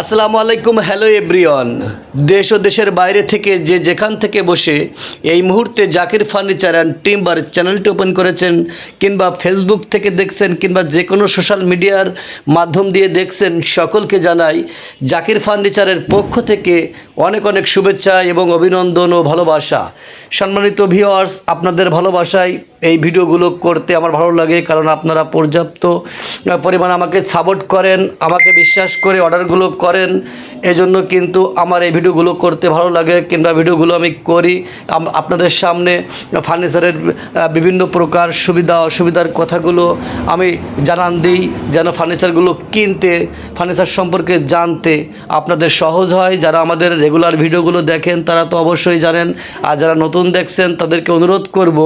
আসসালামু আলাইকুম hello everyone দেশ ও দেশের বাইরে থেকে যে যেখান থেকে বসে এই মুহূর্তে জাকির ফার্নিচার অ্যান্ড টিম্বার চ্যানেলটি ওপেন করেছেন কিংবা ফেসবুক থেকে দেখছেন কিংবা যে কোনো সোশ্যাল মিডিয়ার মাধ্যম দিয়ে দেখছেন, সকলকে জানাই জাকির ফার্নিচারের পক্ষ থেকে অনেক অনেক শুভেচ্ছা এবং অভিনন্দন ও ভালোবাসা। সম্মানিত ভিওয়ার্স আপনাদের ভালোবাসায় এই ভিডিওগুলো করতে আমার ভালো লাগে, কারণ আপনারা পর্যাপ্ত পরিমাণ আমাকে সাপোর্ট করেন, আমাকে বিশ্বাস করে অর্ডারগুলো করেন, এজন্য কিন্তু আমার এই ভিডিওগুলো করতে ভালো লাগে, কিংবা ভিডিওগুলো আমি করি আপনাদের সামনে ফার্নিচারের বিভিন্ন প্রকার সুবিধা, অসুবিধার কথাগুলো আমি জানান দিই, যেন ফার্নিচারগুলো কিনতে, ফার্নিচার সম্পর্কে জানতে আপনাদের সহজ হয়। যারা আমাদের রেগুলার ভিডিওগুলো দেখেন, তারা তো অবশ্যই জানেন, আর যারা নতুন দেখছেন, তাদেরকে অনুরোধ করব,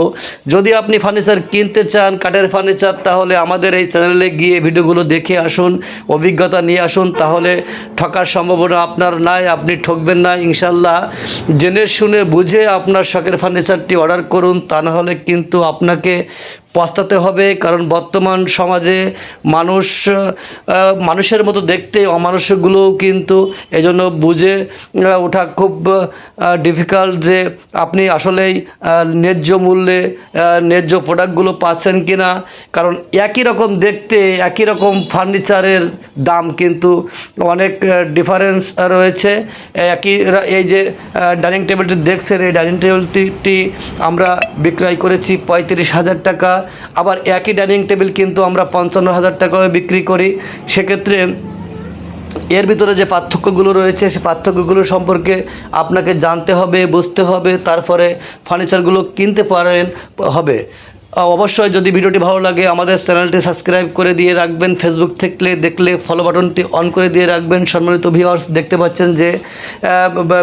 যদি আপনি ফার্নিচার কিনতে চান, কাঠের ফার্নিচার তাহলে আমাদের এই চ্যানেলে গিয়ে ভিডিওগুলো দেখে আসুন, অভিজ্ঞতা নিয়ে আসুন, তাহলে ঠকার সম্ভাবনা আপনার নাই, আপনি ঠকবেন না ইনশাল্লাহ জেনে শুনে বুঝে আপনার শখের ফার্নিচারটি অর্ডার করুন, তা না হলে কিন্তু আপনাকে পস্তাতে হবে, কারণ বর্তমান সমাজে মানুষ মানুষের মতো দেখতে অমানুষগুলোও কিন্তু এজন্য বুঝে ওঠা খুব ডিফিকাল্ট যে আপনি আসলেই ন্যায্য মূল্যে ন্যায্য প্রোডাক্টগুলো পাচ্ছেন কি না কারণ একই রকম দেখতে, একই রকম ফার্নিচারের দাম কিন্তু অনেক ডিফারেন্স রয়েছে। একই এই যে ডাইনিং টেবিলটি দেখছেন, এই ডাইনিং টেবিলটি আমরা বিক্রয় করেছি পঁয়ত্রিশ হাজার টাকা। আবার একই ডাইনিং টেবিল কিন্তু আমরা পঞ্চান্ন হাজার টাকায় বিক্রি করি। সেক্ষেত্রে এর ভিতরে যে পার্থক্যগুলো রয়েছে, সে পার্থক্যগুলো সম্পর্কে আপনাকে জানতে হবে, বুঝতে হবে, তারপরে ফার্নিচারগুলো কিনতে পারেন, হবে। অবশ্যই যদি ভিডিওটি ভালো লাগে, আমাদের চ্যানেলটি সাবস্ক্রাইব করে দিয়ে রাখবেন। ফেসবুক থেকে দেখলে ফলো বাটনটি অন করে দিয়ে রাখবেন। সম্মানিত ভিউয়ার্স দেখতে পাচ্ছেন যে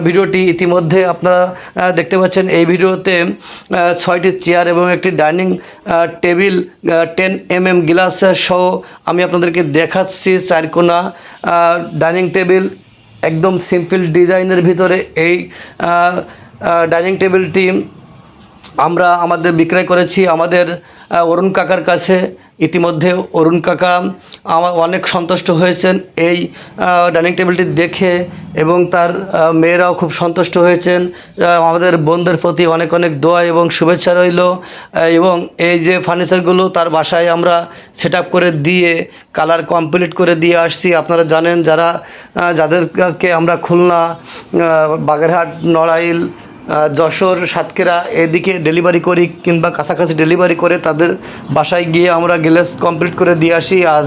ভিডিওটি ইতিমধ্যে আপনারা দেখতে পাচ্ছেন এই ভিডিওতে ছয়টি চেয়ার এবং একটি dining table ten M M glass সহ আমি আপনাদেরকে দেখাচ্ছি চারকোনা ডাইনিং টেবিল একদম সিম্পল ডিজাইনের ভিতরে এই ডাইনিং টেবিলটি আমরা আমাদের বিক্রয় করেছি আমাদের অরুণ কাকার কাছে। ইতিমধ্যে অরুণ কাকা আমার অনেক সন্তুষ্ট হয়েছেন এই ডাইনিং টেবিলটি দেখে এবং তার মেয়েরাও খুব সন্তুষ্ট হয়েছেন। আমাদের বোনদের প্রতি অনেক অনেক দোয়া এবং শুভেচ্ছা রইল। এবং এই যে ফার্নিচারগুলো তার বাসায় আমরা সেট করে দিয়ে, কালার কমপ্লিট করে দিয়ে আসছি। আপনারা জানেন যারা যাদেরকে আমরা খুলনা বাগেরহাট, নড়াইল যশোর, সাতক্ষীরা এদিকে ডেলিভারি করি কিংবা কাছাকাছি ডেলিভারি করে তাদের বাসায় গিয়ে আমরা গ্যালেস কমপ্লিট করে দিয়ে আসি। আর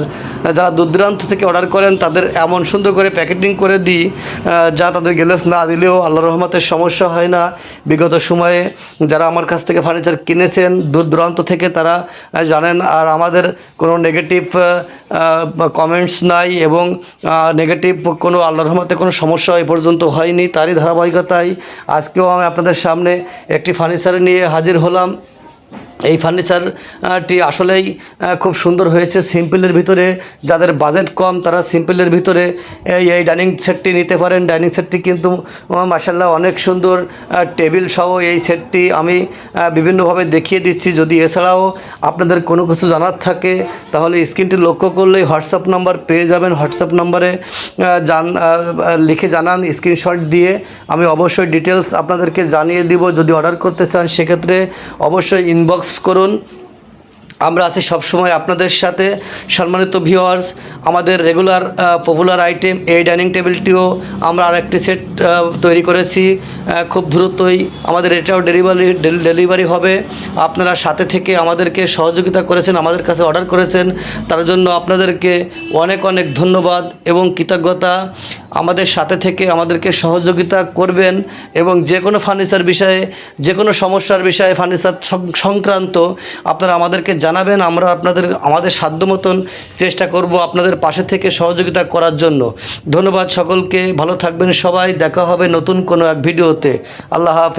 যারা দূর দূরান্ত থেকে অর্ডার করেন, তাদের এমন সুন্দর করে প্যাকেটিং করে দিই যা তাদের গ্যালেস না দিলেও আল্লাহ রহমতের সমস্যা হয় না। বিগত সময়ে যারা আমার কাছ থেকে ফার্নিচার কিনেছেন দূর দূরান্ত থেকে তারা জানেন। আর আমাদের কোনো নেগেটিভ কমেন্টস নাই এবং নেগেটিভ কোনো আল্লাহ রহমতে কোনো সমস্যা এই পর্যন্ত হয়নি, তারই ধারাবাহিকতায় আজকেও আমি আপনাদের সামনে একটি ফার্নিচার নিয়ে হাজির হলাম। এই ফার্নিচারটি আসলেই খুব সুন্দর হয়েছে। সিম্পলের ভিতরে যাদের বাজেট কম, তারা সিম্পলের ভিতরে এই এই ডাইনিং সেটটি নিতে পারেন। ডাইনিং সেটটি কিন্তু মাসাল্লাহ অনেক সুন্দর। টেবিল সহ এই সেটটি আমি বিভিন্নভাবে দেখিয়ে দিচ্ছি। যদি এছাড়াও আপনাদের কোনো কিছু জানার থাকে, তাহলে স্ক্রিনটি লক্ষ্য করলেই হোয়াটসঅ্যাপ নাম্বার পেয়ে যাবেন। হোয়াটসঅ্যাপ নাম্বারে জান লিখে জানান স্ক্রিনশট দিয়ে। আমি অবশ্যই ডিটেলস আপনাদেরকে জানিয়ে দিব। যদি অর্ডার করতে চান, সেক্ষেত্রে অবশ্যই ইনবক্স করুন। আমরা আছি সবসময় আপনাদের সাথে। সম্মানিত ভিউয়ার্স আমাদের রেগুলার পপুলার আইটেম এই ডাইনিং টেবিলটিও আমরা আরেকটি সেট তৈরি করেছি। খুব দ্রুতই আমাদের এটাও ডেলিভারি ডেলিভারি হবে। আপনারা সাথে থেকে আমাদেরকে সহযোগিতা করেছেন, আমাদের কাছে অর্ডার করেছেন। তার জন্য আপনাদেরকে অনেক অনেক ধন্যবাদ এবং কৃতজ্ঞতা। আমাদের সাথে থেকে আমাদেরকে সহযোগিতা করবেন এবং যে কোনো ফার্নিচার বিষয়ে যে কোনো সমস্যার বিষয়ে ফার্নিচার সংক্রান্ত আপনারা আমাদেরকে জানাবেন, আমরা আপনাদের, আমাদের সাধ্য মতন চেষ্টা করব আপনাদের পাশে থেকে সহযোগিতা করার জন্য। ধন্যবাদ সকলকে, ভালো থাকবেন সবাই, দেখা হবে নতুন কোনো এক ভিডিওতে। আল্লাহ হাফেজ।